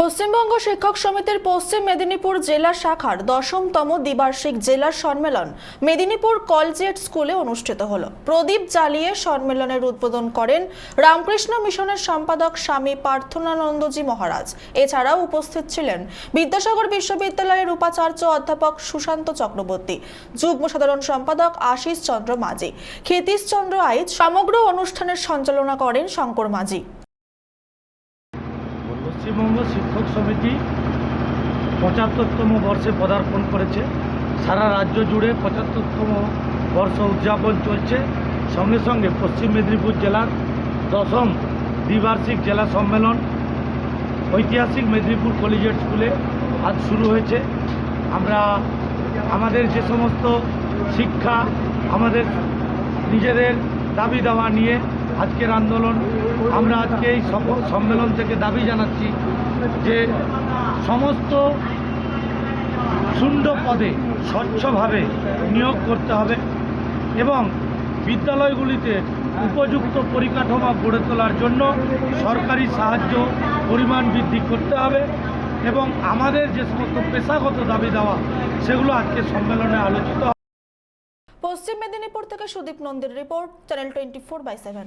পশ্চিমবঙ্গ শিক্ষক সমিতির পশ্চিম মেদিনীপুর জেলা শাখার দশমতম দ্বিবার্ষিক জেলা সম্মেলন মেদিনীপুর কলজিয়েট স্কুলে অনুষ্ঠিত হল। প্রদীপ জ্বালিয়ে সম্মেলনের উদ্বোধন করেন রামকৃষ্ণ মিশনের সম্পাদক স্বামী পার্থনানন্দজি মহারাজ। এছাড়াও উপস্থিত ছিলেন বিদ্যাসাগর বিশ্ববিদ্যালয়ের উপাচার্য অধ্যাপক সুশান্ত চক্রবর্তী, যুগ্ম সাধারণ সম্পাদক আশিস চন্দ্র মাঝি, ক্ষিতীশ চন্দ্র আইচ। সমগ্র অনুষ্ঠানের সঞ্চালনা করেন শঙ্কর মাঝি। পশ্চিমবঙ্গ শিক্ষক সমিতি পঁচাত্তরতম বর্ষে পদার্পণ করেছে। সারা রাজ্য জুড়ে পঁচাত্তরতম বর্ষ উদযাপন চলছে। সঙ্গে সঙ্গে পশ্চিম মেদিনীপুর জেলার দশম দ্বিবার্ষিক জেলা সম্মেলন ঐতিহাসিক মেদিনীপুর কলেজিয়েট স্কুলে আজ শুরু হয়েছে। আমরা আমাদের যে সমস্ত শিক্ষা আমাদের নিজেদের দাবি দাওয়া নিয়ে আজকের আন্দোলন, আমরা আজকে এই সম্মেলন থেকে দাবি জানাচ্ছি যে সমস্ত শূন্য পদে স্বচ্ছভাবে নিয়োগ করতে হবে এবং বিদ্যালয়গুলিতে উপযুক্ত পরিকাঠামো গড়ে তোলার জন্য সরকারি সাহায্য পরিমাণ বৃদ্ধি করতে হবে এবং আমাদের যে সমস্ত পেশাগত দাবি দেওয়া সেগুলো আজকে সম্মেলনে আলোচিত। পশ্চিম মেদিনীপুর থেকে Sudip নন্দীর report channel twenty four by seven